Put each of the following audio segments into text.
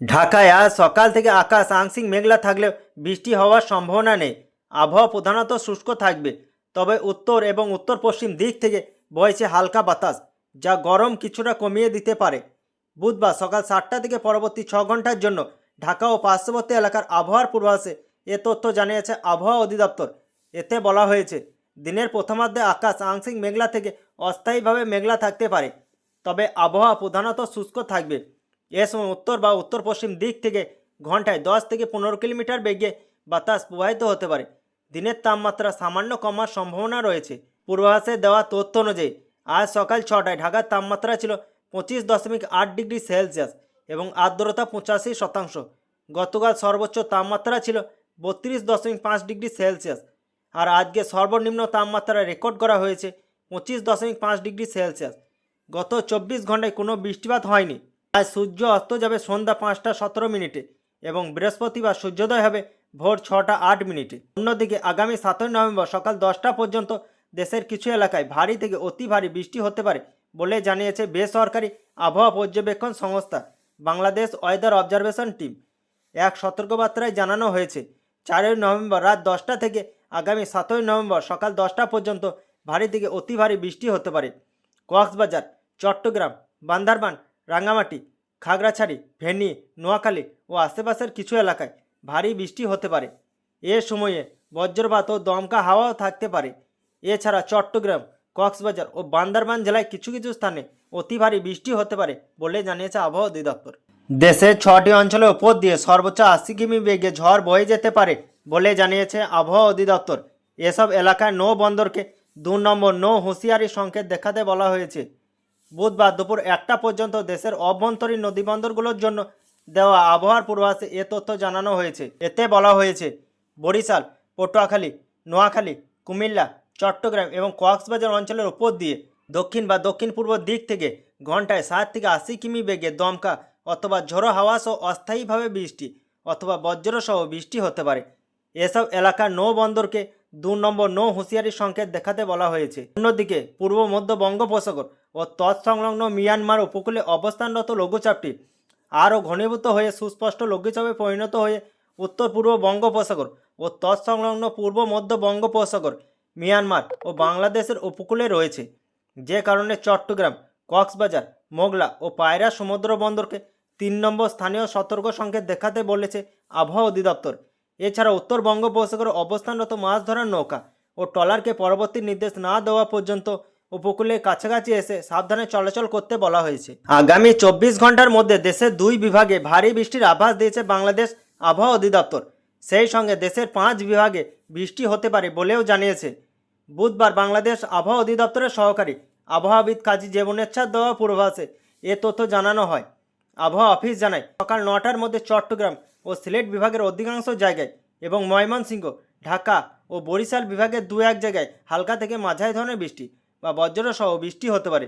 ঢাকায় আজ সকাল থেকে আকাশ আংশিক মেঘলা থাকলেও বৃষ্টি হওয়ার সম্ভাবনা নেই। আবহাওয়া প্রধানত শুষ্ক থাকবে, তবে উত্তর এবং উত্তর পশ্চিম দিক থেকে বইছে হালকা বাতাস, যা গরম কিছুটা কমিয়ে দিতে পারে। বুধবার সকাল সাতটা থেকে পরবর্তী ছ ঘণ্টার জন্য ঢাকা ও পার্শ্ববর্তী এলাকার আবহাওয়ার পূর্বাভাসে এ তথ্য জানিয়েছে আবহাওয়া অধিদপ্তর। এতে বলা হয়েছে, দিনের প্রথমার্ধে আকাশ আংশিক মেঘলা থেকে অস্থায়ীভাবে মেঘলা থাকতে পারে, তবে আবহাওয়া প্রধানত শুষ্ক থাকবে। এ সময় উত্তর বা উত্তর পশ্চিম দিক থেকে ঘন্টায় দশ থেকে পনেরো কিলোমিটার বেগে বাতাস প্রবাহিত হতে পারে। দিনের তাপমাত্রা সামান্য কমার সম্ভাবনা রয়েছে। পূর্বাভাসে দেওয়া তথ্য অনুযায়ী, আজ সকাল ছটায় ঢাকার তাপমাত্রা ছিল পঁচিশ দশমিক আট ডিগ্রি সেলসিয়াস এবং আর্দ্রতা পঁচাশি শতাংশ। গতকাল সর্বোচ্চ তাপমাত্রা ছিল বত্রিশ দশমিক পাঁচ ডিগ্রি সেলসিয়াস আর আজকে সর্বনিম্ন তাপমাত্রা রেকর্ড করা হয়েছে পঁচিশ দশমিক পাঁচ ডিগ্রি সেলসিয়াস। গত চব্বিশ ঘন্টায় কোনো বৃষ্টিপাত হয়নি। আজ সূর্য অস্ত যাবে সন্ধ্যা পাঁচটা সতেরো মিনিটে এবং বৃহস্পতিবার সূর্যোদয় হবে ভোর ছটা আট মিনিটে। অন্যদিকে আগামী সাতই নভেম্বর সকাল দশটা পর্যন্ত দেশের কিছু এলাকায় ভারী থেকে অতি ভারী বৃষ্টি হতে পারে বলে জানিয়েছে বেসরকারি আবহাওয়া পর্যবেক্ষণ সংস্থা, বাংলাদেশ ওয়েদার অবজারভেশন টিম। এক সতর্কবার্তায় জানানো হয়েছে, চারই নভেম্বর রাত দশটা থেকে আগামী সাতই নভেম্বর সকাল দশটা পর্যন্ত ভারী থেকে অতি ভারী বৃষ্টি হতে পারে। কক্সবাজার, চট্টগ্রাম, বান্দারবান রাঙ্গামাটি, খাগড়াছড়ি ভেনি নোয়াখালী ও আশেপাশের কিছু এলাকায় ভারী বৃষ্টি হতে পারে। এ সময়ে বজ্রপাত ও দমকা হাওয়াও থাকতে পারে। এছাড়া চট্টগ্রাম, কক্সবাজার ও বান্দারবান জেলায় কিছু কিছু স্থানে অতি ভারী বৃষ্টি হতে পারে বলে জানিয়েছে আবহাওয়া অধিদপ্তর। দেশের ছটি অঞ্চলের ওপর দিয়ে সর্বোচ্চ আশি কিমি বেগে ঝড় বয়ে যেতে পারে বলে জানিয়েছে আবহাওয়া অধিদপ্তর। এসব এলাকায় নৌ বন্দরকে দু নম্বর নৌ হুঁশিয়ারি সংকেত দেখাতে বলা হয়েছে। বুধবার দুপুর একটা পর্যন্ত দেশের অভ্যন্তরীণ নদীবন্দরগুলোর জন্য দেওয়া আবহাওয়ার পূর্বাভাসে এ তথ্য জানানো হয়েছে। এতে বলা হয়েছে, বরিশাল, পটুয়াখালী, নোয়াখালী, কুমিল্লা, চট্টগ্রাম এবং কক্সবাজার অঞ্চলের উপর দিয়ে দক্ষিণ বা দক্ষিণ পূর্ব দিক থেকে ঘন্টায় ষাট থেকে আশি কিমি বেগে দমকা অথবা ঝোড়ো হাওয়া সহ অস্থায়ীভাবে বৃষ্টি অথবা বজ্রসহ বৃষ্টি হতে পারে। এসব এলাকার নৌ বন্দরকে দু নম্বর নৌ হুঁশিয়ারি সংকেত দেখাতে বলা হয়েছে। অন্যদিকে পূর্ব মধ্য বঙ্গোপসাগর ও তৎসংলগ্ন মিয়ানমার উপকূলে অবস্থানরত লঘুচাপটি আরও ঘনীভূত হয়ে সুস্পষ্ট লঘুচাপে পরিণত হয়ে উত্তর পূর্ব বঙ্গোপসাগর ও তৎসংলগ্ন পূর্ব মধ্য বঙ্গোপসাগর, মিয়ানমার ও বাংলাদেশের উপকূলে রয়েছে, যে কারণে চট্টগ্রাম, কক্সবাজার, মোগলা ও পায়রা সমুদ্র বন্দরকে তিন নম্বর স্থানীয় সতর্ক সংকেত দেখাতে বলেছে আবহাওয়া অধিদপ্তর। এছাড়া উত্তর বঙ্গোপসাগরে অবস্থানরত মাছ ধরার নৌকা ও ট্রলারকে পরবর্তী নির্দেশ না দেওয়া পর্যন্ত উপকূলের কাছাকাছি এসে সাবধানে চলাচল করতে বলা হয়েছে। আগামী চব্বিশ ঘণ্টার মধ্যে দেশের দুই বিভাগে ভারী বৃষ্টির আভাস দিয়েছে বাংলাদেশ আবহাওয়া অধিদপ্তর। সেই সঙ্গে দেশের পাঁচ বিভাগে বৃষ্টি হতে পারে বলেও জানিয়েছে। বুধবার বাংলাদেশ আবহাওয়া অধিদপ্তরের সহকারী আবহাওয়াবিদ কাজী জীবনেচ্ছার দেওয়া পূর্বাভাসে এ তথ্য জানানো হয়। আবহাওয়া অফিস জানায়, সকাল নটার মধ্যে চট্টগ্রাম ও সিলেট বিভাগের অধিকাংশ জায়গায় এবং ময়মনসিংহ, ঢাকা ও বরিশাল বিভাগের দু এক জায়গায় হালকা থেকে মাঝারি ধরনের বৃষ্টি। বা বজ্রসহ বৃষ্টি হতে পারে।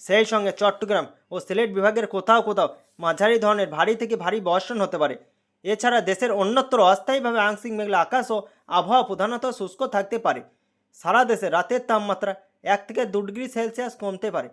সেই সঙ্গে চট্টগ্রাম ও সিলেট বিভাগের কোথাও কোথাও মাঝারি ধরনের ভারী থেকে ভারী বর্ষণ হতে পারে। এছাড়া দেশের অন্যত্র অস্থায়ীভাবে আংশিক মেঘলা আকাশ ও আবহাওয়া প্রধানত শুষ্ক থাকতে পারে। সারা দেশে রাতের তাপমাত্রা এক থেকে দু ডিগ্রি সেলসিয়াস কমতে পারে।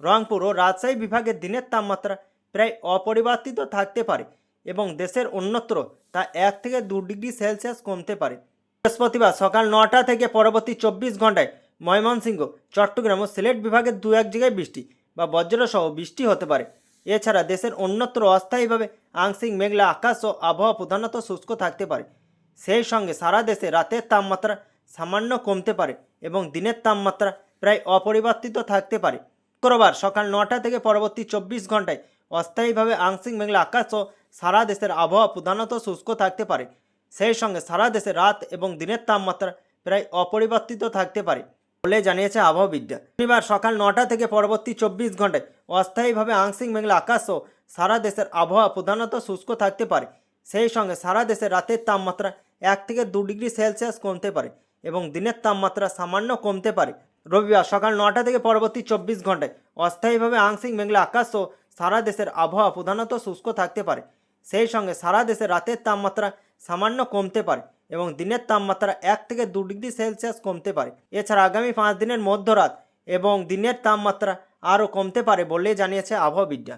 রংপুর ও রাজশাহী বিভাগের দিনের তাপমাত্রা প্রায় অপরিবর্তিত থাকতে পারে এবং দেশের অন্যত্র তা এক থেকে দু ডিগ্রি সেলসিয়াস কমতে পারে। বৃহস্পতিবার সকাল নটা থেকে পরবর্তী চব্বিশ ঘন্টায় ময়মনসিংহ, চট্টগ্রাম ও সিলেট বিভাগের দু এক জায়গায় বৃষ্টি বা বজ্রসহ বৃষ্টি হতে পারে। এছাড়া দেশের অন্যত্র অস্থায়ীভাবে আংশিক মেঘলা আকাশ ও আবহাওয়া প্রধানত শুষ্ক থাকতে পারে। সেই সঙ্গে সারা দেশে রাতের তাপমাত্রা সামান্য কমতে পারে এবং দিনের তাপমাত্রা প্রায় অপরিবর্তিত থাকতে পারে। শুক্রবার সকাল নটা থেকে পরবর্তী চব্বিশ ঘন্টায় অস্থায়ীভাবে আংশিক মেঘলা আকাশ ও সারা দেশের আবহাওয়া প্রধানত শুষ্ক থাকতে পারে। সেই সঙ্গে সারা দেশে রাত এবং দিনের তাপমাত্রা প্রায় অপরিবর্তিত থাকতে পারে। বলে জানিয়েছে আবহাওয়াবিদরা শনিবার সকাল নটা থেকে পরবর্তী চব্বিশ ঘন্টায় অস্থায়ীভাবে আংশিক মেঘলা আকাশ ও সারা দেশের আবহাওয়া প্রধানত শুষ্ক থাকতে পারে। সেই সঙ্গে সারা দেশে রাতের তাপমাত্রা এক থেকে দু ডিগ্রি সেলসিয়াস কমতে পারে এবং দিনের তাপমাত্রা সামান্য কমতে পারে। রবিবার সকাল নটা থেকে পরবর্তী চব্বিশ ঘন্টায় অস্থায়ীভাবে আংশিক মেঘলা আকাশ ও সারা দেশের আবহাওয়া প্রধানত শুষ্ক থাকতে পারে। সেই সঙ্গে সারা দেশে রাতের তাপমাত্রা সামান্য কমতে পারে এবং দিনের তাপমাত্রা এক থেকে দু ডিগ্রি সেলসিয়াস কমতে পারে। এছাড়া আগামী পাঁচ দিনের মধ্যরাত এবং দিনের তাপমাত্রা আরও কমতে পারে বলে জানিয়েছে আবহাওয়া আবহাওয়াবিদরা।